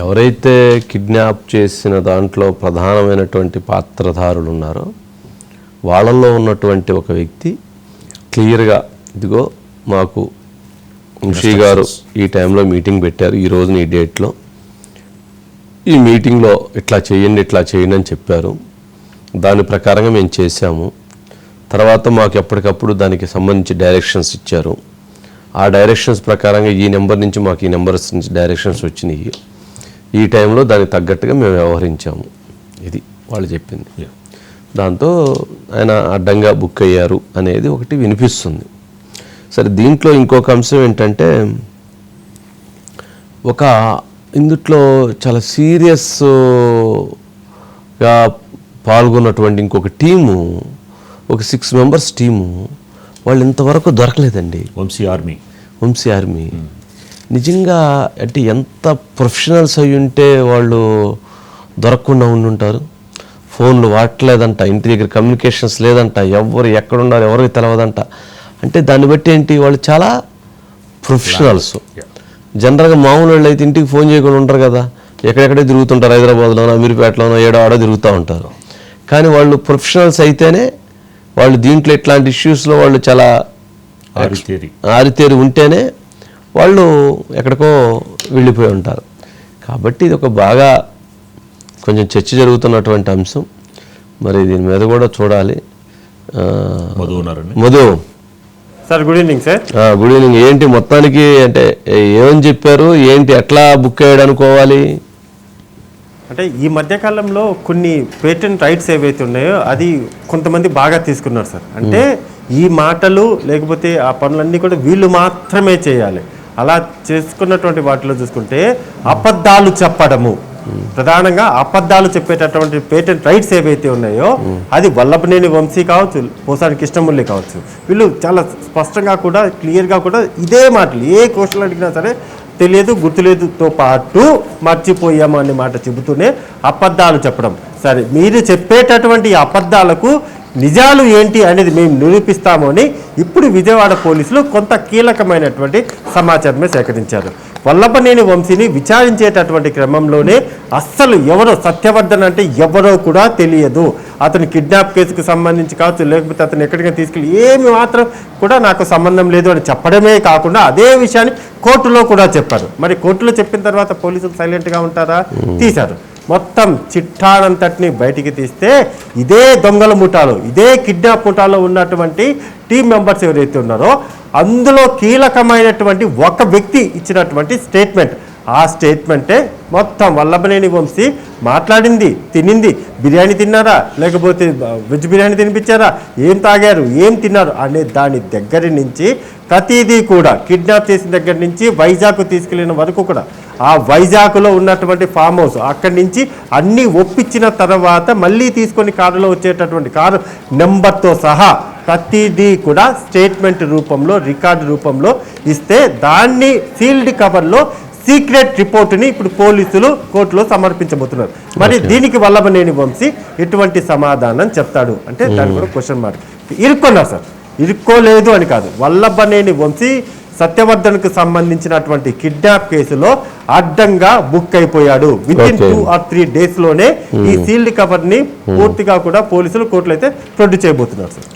ఎవరైతే కిడ్నాప్ చేసిన దాంట్లో ప్రధానమైనటువంటి పాత్రధారులు ఉన్నారో వాళ్ళల్లో ఉన్నటువంటి ఒక వ్యక్తి క్లియర్గా ఇదిగో మాకు వంశీ గారు ఈ టైంలో మీటింగ్ పెట్టారు ఈ రోజున ఈ డేట్లో. ఈ మీటింగ్లో ఇట్లా చేయండి ఇట్లా చేయండి అని చెప్పారు. దాని ప్రకారంగా మేము చేశాము. తర్వాత మాకు ఎప్పటికప్పుడు దానికి సంబంధించి డైరెక్షన్స్ ఇచ్చారు. ఆ డైరెక్షన్స్ ప్రకారంగా ఈ నెంబర్ నుంచి మాకు ఈ నెంబర్స్ నుంచి డైరెక్షన్స్ వచ్చినాయి. ఈ టైంలో దానికి తగ్గట్టుగా మేము వ్యవహరించాము. ఇది వాళ్ళు చెప్పింది. దాంతో ఆయన అడ్డంగా బుక్ అయ్యారు అనేది ఒకటి వినిపిస్తుంది. సరే దీంట్లో ఇంకొక అంశం ఏంటంటే ఒక ఇందుట్లో చాలా సీరియస్గా పాల్గొన్నటువంటి ఇంకొక టీము ఒక సిక్స్ మెంబర్స్ టీము వాళ్ళు ఇంతవరకు దొరకలేదండి. వంశీ ఆర్మీ. వంశీ ఆర్మీ. నిజంగా అంటే ఎంత ప్రొఫెషనల్స్ అయి ఉంటే వాళ్ళు దొరకకుండా ఉండుంటారు? ఫోన్లు వాడలేదంట ఇంటి దగ్గర కమ్యూనికేషన్స్ లేదంట ఎవరు ఎక్కడున్నారు ఎవరికి తెలియదంట అంటే దాన్ని బట్టి ఏంటి వాళ్ళు చాలా ప్రొఫెషనల్స్ జనరల్గా మామూలు వాళ్ళు అయితే ఇంటికి ఫోన్ చేయకుండా ఉంటారు కదా. ఎక్కడెక్కడే తిరుగుతుంటారు హైదరాబాద్లోనో అమీర్పేటలోనో ఏడో ఆడో తిరుగుతూ ఉంటారు. కానీ వాళ్ళు ప్రొఫెషనల్స్ అయితేనే వాళ్ళు దీంట్లో ఇట్లాంటి ఇష్యూస్లో వాళ్ళు చాలా ఆరితేరి. ఆరితేరి ఉంటేనే వాళ్ళు ఎక్కడికో వెళ్ళిపోయి ఉంటారు. కాబట్టి ఇది ఒక బాగా కొంచెం చర్చ జరుగుతున్నటువంటి అంశం. మరి దీని మీద కూడా చూడాలి. Madhu sir good evening sir. Good evening. ఏంటి మొత్తానికి అంటే ఏమని చెప్పారు? ఏంటి ఎట్లా బుక్ అయ్యాడు అనుకోవాలి? అంటే ఈ మధ్య కాలంలో కొన్ని పేటెంట్ రైట్స్ ఏవైతే ఉన్నాయో అది కొంతమంది బాగా తీసుకున్నారు సార్. అంటే ఈ మాటలు లేకపోతే ఆ పనులన్నీ కూడా వీళ్ళు మాత్రమే చేయాలి. అలా చేసుకున్నటువంటి వాటిలో చూసుకుంటే అబద్ధాలు చెప్పడము. ప్రధానంగా అబద్ధాలు చెప్పేటటువంటి పేటెంట్ రైట్స్ ఏవైతే ఉన్నాయో అది వల్లభనేని వంశీ కావచ్చు పోసాని కృష్ణమురళి కావచ్చు. వీళ్ళు చాలా స్పష్టంగా కూడా క్లియర్గా కూడా ఇదే మాటలు ఏ క్వశ్చన్ అడిగినా సరే తెలియదు గుర్తులేదుతో పాటు మర్చిపోయాము అనే మాట చెబుతూనే అబద్ధాలు చెప్పడం. సరే మీరు చెప్పేటటువంటి అబద్ధాలకు నిజాలు ఏంటి అనేది మేము నిరూపిస్తాము అని ఇప్పుడు విజయవాడ పోలీసులు కొంత కీలకమైనటువంటి సమాచారమే సేకరించారు. వల్లభనేని వంశీని విచారించేటటువంటి క్రమంలోనే అస్సలు ఎవరో సత్యవర్ధన్ అంటే ఎవరో కూడా తెలియదు. అతను కిడ్నాప్ కేసుకు సంబంధించి కావచ్చు లేకపోతే అతను ఎక్కడికైనా తీసుకెళ్ళి ఏమి మాత్రం కూడా నాకు సంబంధం లేదు అని చెప్పడమే కాకుండా అదే విషయాన్ని కోర్టులో కూడా చెప్పారు. మరి కోర్టులో చెప్పిన తర్వాత పోలీసులు సైలెంట్గా ఉంటారా? తీశారు. మొత్తం చిట్టానంతటిని బయటికి తీస్తే ఇదే దొంగల ముఠాలు ఇదే కిడ్నాప్ ముఠాలో ఉన్నటువంటి టీం మెంబర్స్ ఎవరైతే ఉన్నారో అందులో కీలకమైనటువంటి ఒక వ్యక్తి ఇచ్చినటువంటి స్టేట్మెంట్ ఆ స్టేట్మెంటే మొత్తం వల్లభనేని వంశీ మాట్లాడింది తినింది. బిర్యానీ తిన్నారా? లేకపోతే వెజ్ బిర్యానీ తినిపించారా? ఏం తాగారు? ఏం తిన్నారు? అనే దాని దగ్గర నుంచి ప్రతిదీ కూడా కిడ్నాప్ చేసిన దగ్గర నుంచి వైజాగ్ తీసుకెళ్ళిన వరకు కూడా ఆ వైజాగ్లో ఉన్నటువంటి ఫామ్ హౌస్ అక్కడి నుంచి అన్నీ ఒప్పించిన తర్వాత మళ్ళీ తీసుకొని కారులో వచ్చేటటువంటి కారు నెంబర్తో సహా ప్రతిదీ కూడా స్టేట్మెంట్ రూపంలో రికార్డు రూపంలో ఇస్తే దాన్ని సీల్డ్ కవర్లో సీక్రెట్ రిపోర్టుని ఇప్పుడు పోలీసులు కోర్టులో సమర్పించబోతున్నారు. మరి దీనికి వల్లభనేని వంశీ ఎటువంటి సమాధానం చెప్తాడు? అంటే దాని కూడా క్వశ్చన్ మార్క్ ఇరుక్కున్నారు సార్? ఇరుక్కోలేదు అని కాదు. వల్లభనేని వంశీ సత్యవర్ధన్కు సంబంధించినటువంటి కిడ్నాప్ కేసులో అడ్డంగా బుక్ అయిపోయాడు. With in Okay. Two or three డేస్లోనే ఈ సీల్డ్ కవర్ని పూర్తిగా కూడా పోలీసులు కోర్టులో అయితే ప్రొడ్యూస్ చేయబోతున్నారు సార్.